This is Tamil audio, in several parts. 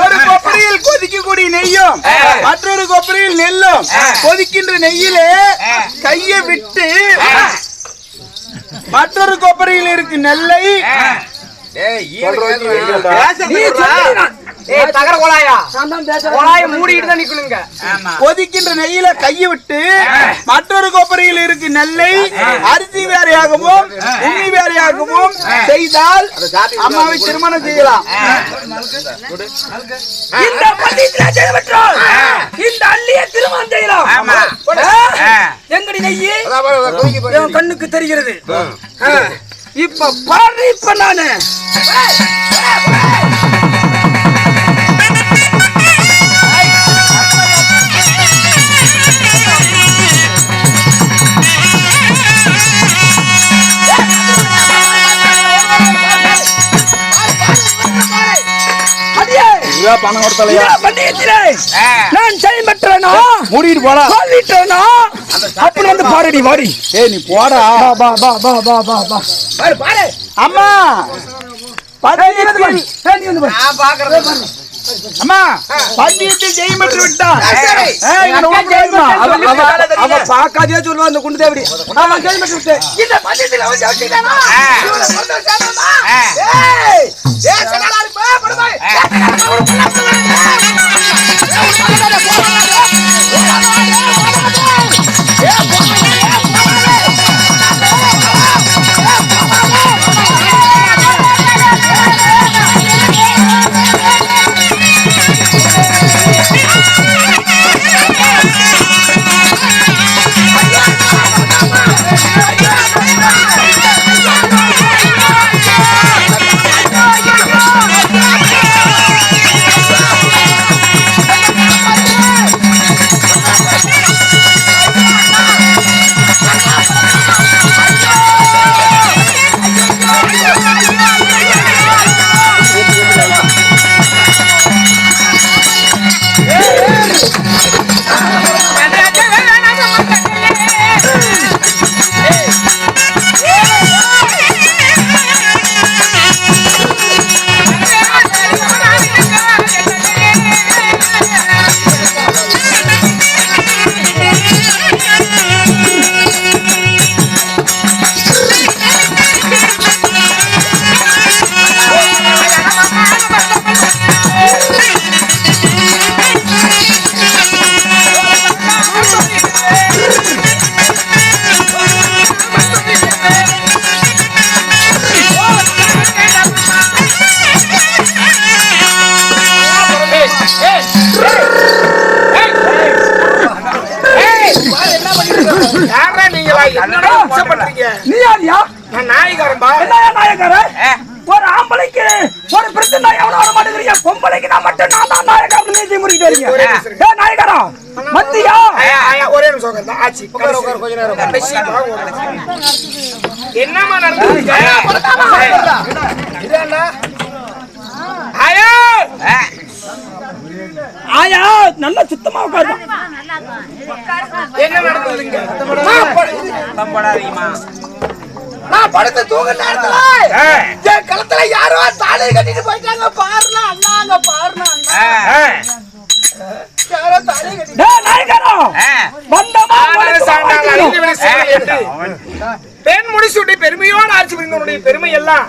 ஒரு கொப்பரையில் கொதிக்கக்கூடிய நெய்யும் மற்றொரு கொப்பரையில் நெல்லும். கொதிக்கின்ற நெய்யிலே கையை விட்டு மற்றொரு கொப்பரையில் இருக்கு நெல்லை. தகர குழாயா குழாய மூடிட்டு தான் நிக்கணுங்க. கொதிக்கின்ற நெய்யில கையை விட்டு மற்றொரு கொப்பரையில் இருக்கு நெல்லை அரிசி வேறையாகவும் உண்ணி வேறையாகவும் செய்தால் அம்மாவை திருமணம் செய்யலாம். இந்த ஜெயம் பெற்றோம் இந்த அள்ளிய திருமணம் செய்யலாம்? எங்கடி நெய்யி கண்ணுக்கு தெரிகிறது. இப்ப பாரு இப்ப நானு. பணம் கொடுத்தலையா? நான் ஜெயம் பெற்றேனா மூடிட்டு போடா அப்படி வந்து பாருடி வாடி. ஏய் நீ போடா. பா பா பா பா பா பா பாரு பாரு. அம்மா. ஏய், நீ வந்து பாரு. ஏய், நீ வந்து பாரு. அம்மா பண்டிகத்தில் ஜெயம் பெற்று விட்டான். அவ- பார்க்காதே சொல்லுவா அந்த குண்டு தேவடி. அவன் விட்டு இந்த அவன் ஜெயிச்சிட்டானா? ஏய், ஏய், நீ யாரியா நான் நாய்க்காரன்பா என்னையா நாயக்காரன் ஒரு ஆம்பளைக்கு ஒரு பிரச்சனை எவனும் வர மாட்டேங்கிறீங்க. பொம்பளைக்கு நான் மட்டும் நான் தான் அப்படின்னு நீதி முடிக்கிட்டு வரீங்க. ஏ நாயக்காரா மத்தியா ஒரே நிமிஷம். ஆச்சி, கடைசி. பாகம் உட்காரு. என்னம்மா நடந்தது ஆயா! ஆயா! நல்லா சுத்தமா உட்காரு என்ன நடந்ததுங்க நான் படுத்து தூங்க நேரத்துல என் கழுத்துல யாரோ தாலி கட்டிட்டு போயிட்டாங்க. பாருனா அண்ணாங்க பாருனா யாரோ தாலி கட்டி நாயக்காரா வந்தமா பெண் முடிசூட்டி பெருமையோடு ஆட்சி புரிந்தவனுடைய பெருமை எல்லாம்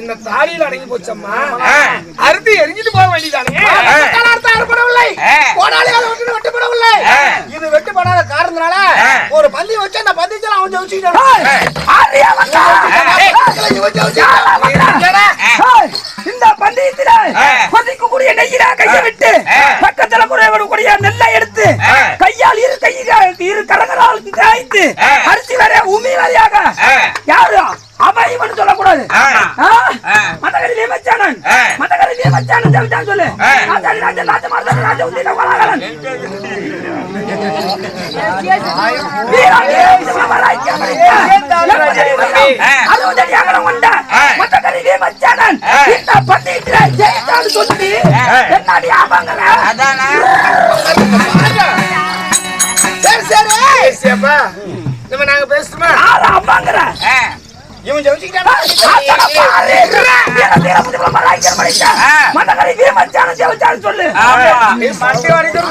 இந்த தாலியில் அடங்கி போச்சம்மா. அறுத்து எரிஞ்சிட்டு போக வேண்டியதானே? அறுபடவில்லை கோடாலியால வெட்டு வெட்டுப்படவில்லை இது வெட்டுப்படாத காரணத்தினால ஒரு பந்தி வச்சு அந்த பந்திச்சல அவன் ஜெயிச்சுட்டான் இந்த பந்தயத்தில கொதிக்கக்கூடிய நெய்யில கையை விட்டு பக்கத்துல குறைவக்கூடிய நெல்லை எடுத்து கையால் இரு கையால் இரு கரங்களால் தேய்த்து அரிசி வேற உமி வேறையாக யாரு? அவன் இவன் சொல்லக்கூடாது மதகரி நியமச்சானன் மதகரி நியமச்சானன் ஜெயிச்சான் சொல்லு. ராஜாதி ராஜா ராஜா மார்தன் ராஜா உந்தின கோலாகலன். வீரா வீரா சிவமராய் கேமரிக்க அறுபது அடி அகலம் கொண்ட மதகரி நியமச்சானன் இந்த பந்தயத்தில ஜெயிச்சான்னு சொல்லி என்னடி ஆபாங்கற சரி ஏசியப்பா நம்ம நாங்க பேசுமா யார ஆபாங்கற இவன் ஜெயிச்சுக்கிட்டானா? சொல்லு. மண்டை வரைக்கும்.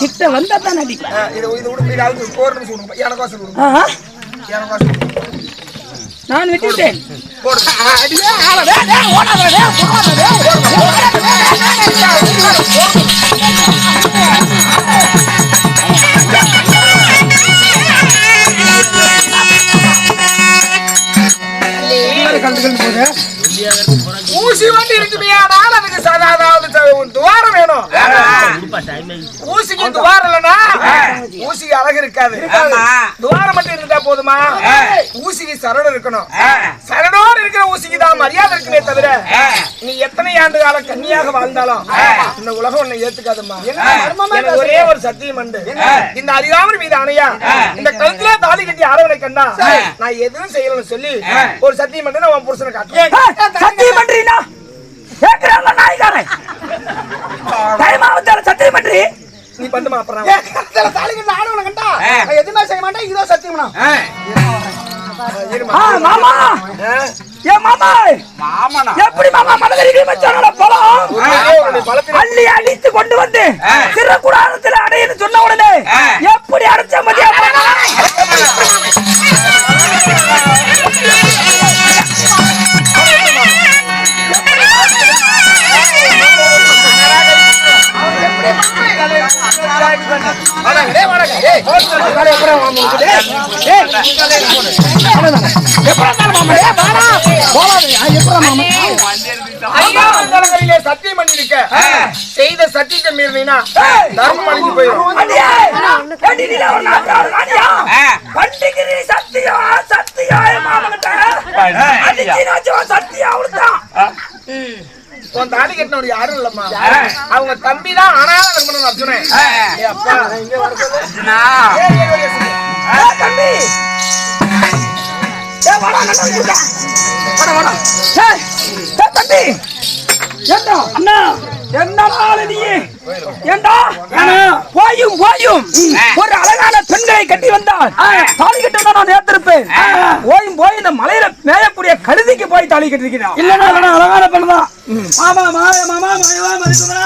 கிட்ட வந்தா தான் அடிப்பேன் இது இது விடு, இது ஒரு நிமிஷம் விடுங்க. எனக்கோசம் எனக்கோசம். நான் விட்டுட்டேன். ஊசி வந்து இருக்குமே அதுக்கு சதா துவாரம் வேணும் ஊசிக்கு துவாரம் இல்லைன்னா ஊசிக்கு அழகு இருக்காது துவாரம் மட்டும் இருந்தா போதுமா ஊசிக்கு சரணம் இருக்கணும் இருக்கிற ஊசிக்கு தான் மரியாதை இருக்குமே தவிர நீ எத்தனை ஆண்டு கால கன்னியாக வாழ்ந்தாலும் இந்த உலகம் உன்னை ஏத்துக்காதுமா எனக்கு ஒரே ஒரு சத்தியம் உண்டு. இந்த அறியாமல் மீது அணையா? இந்த கழுத்துல தாலி கட்டி ஆரவனை கண்டா? நான் எதுவும் செய்யலன்னு சொல்லி ஒரு சத்தியம் பண்ணி உன் புருஷனை காட்டுறேன். சத்தியம் பண்றீனா கேக்குறாங்க நாய்க்காரன். டைமாவத்தால சத்தியம் பண்றீ? நீ பண்ணுமா அப்புறம். ஆ, மாமா. ஏ மாமா! எப்படி மாமா மனதில் வீமச்சானோட பலம் அள்ளி கொண்டு வந்து சிறகுடாரத்தில் அடையன்னு சொன்ன உடனே எப்படி அடைச்ச மதியா சத்தியம் பண்ணிருக்க. செய்த சத்தியத்தை மீறினா தர்மம் அழிஞ்சு போயிடும் சத்தியா சத்தியா சத்தியா அவளுதான் உன் தாலி கட்டினவர் யாரும் இல்லம்மா. அவங்க தம்பி தான் ஆனாலும் இருக்கணும் அர்ஜுனன் அப்பா. தம்பி. வாடா வாடா ஏய் ஏ தம்பி. ஏண்டா? அண்ணா. போயும் போயும். ஒரு அழகான பெண்களை கட்டி வந்தால் தாலி கட்டி நான் ஏத்திருப்பேன் போயும் போய் இந்த மலையில மேயக்கூடிய கழுதிக்கு போய் தாலி கட்டிருக்கிறான் இல்லன்னா அழகான பெண் தான். மாமா மாய மாமா மாயவா மதிக்குதா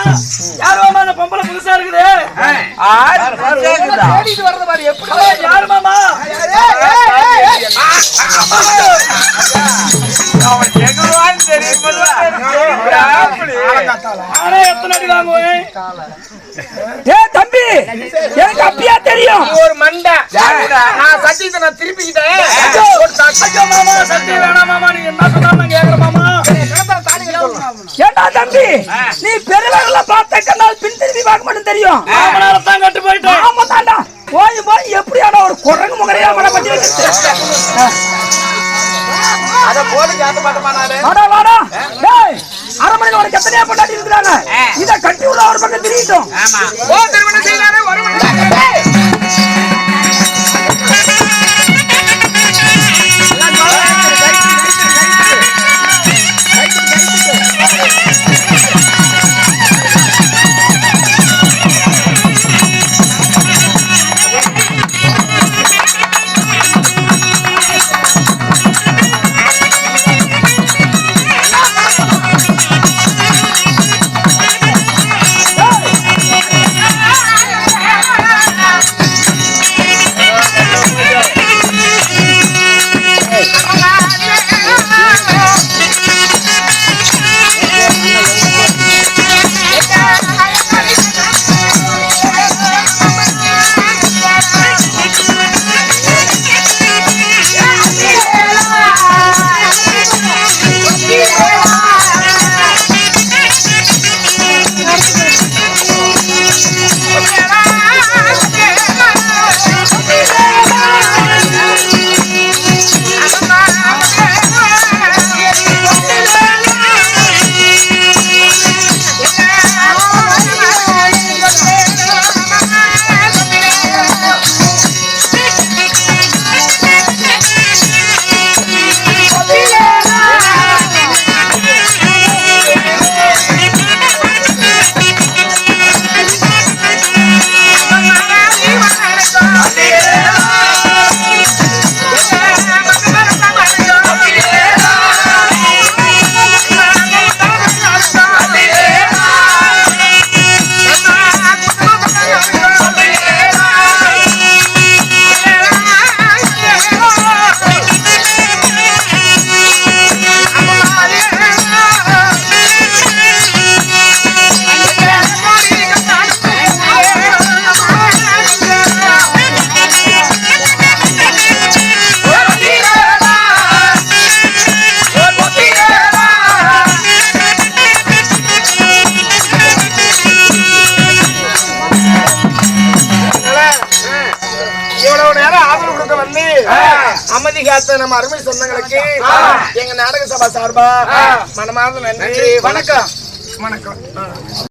யார் மாமா அந்த பொம்பளை புதுசா இருக்குது? தேடிட்டு எப்படி யாரு மாமா? எத்தனை அடி வாங்குவேன்? ஏ தம்பி எனக்கு அப்படியா தெரியும். நீ ஒரு மண்டை. நான் சத்தியத்தை நான் திருப்பிக்கிட்டேன். ஒரு சத்தியம் மாமா சத்தியம் வேணாம் மாமா நீங்க என்ன சொன்னாலும் நான் கேக்குறேன் மாமா. ஏண்டா தம்பி நீ பெருவர்கள பார்த்த கண்ணால் பின் திரும்பி பார்க்க மாட்டேன் தெரியும். தான் கட்டு போயிட்டோம். ஆமா தாண்டா போய் போய் எப்படியான ஒரு குரங்கு முகரையா அதை போட்டு கேட்ட மாட்டோமா நானு? வாடா வாடா. டேய் அரமனையில உனக்கு எத்தனையா பொண்டாட்டி இருக்கிறாங்க. இத கட்டி உள்ள ஒரு பக்கம் திரியட்டும். ஓ திருமணம் செய்யறாரு ஒரு மணி நம்ம அருமை சொந்தங்களுக்கு எங்க நாடக சபா சார்பா. மனமார்ந்த நன்றி. வணக்கம். வணக்கம்.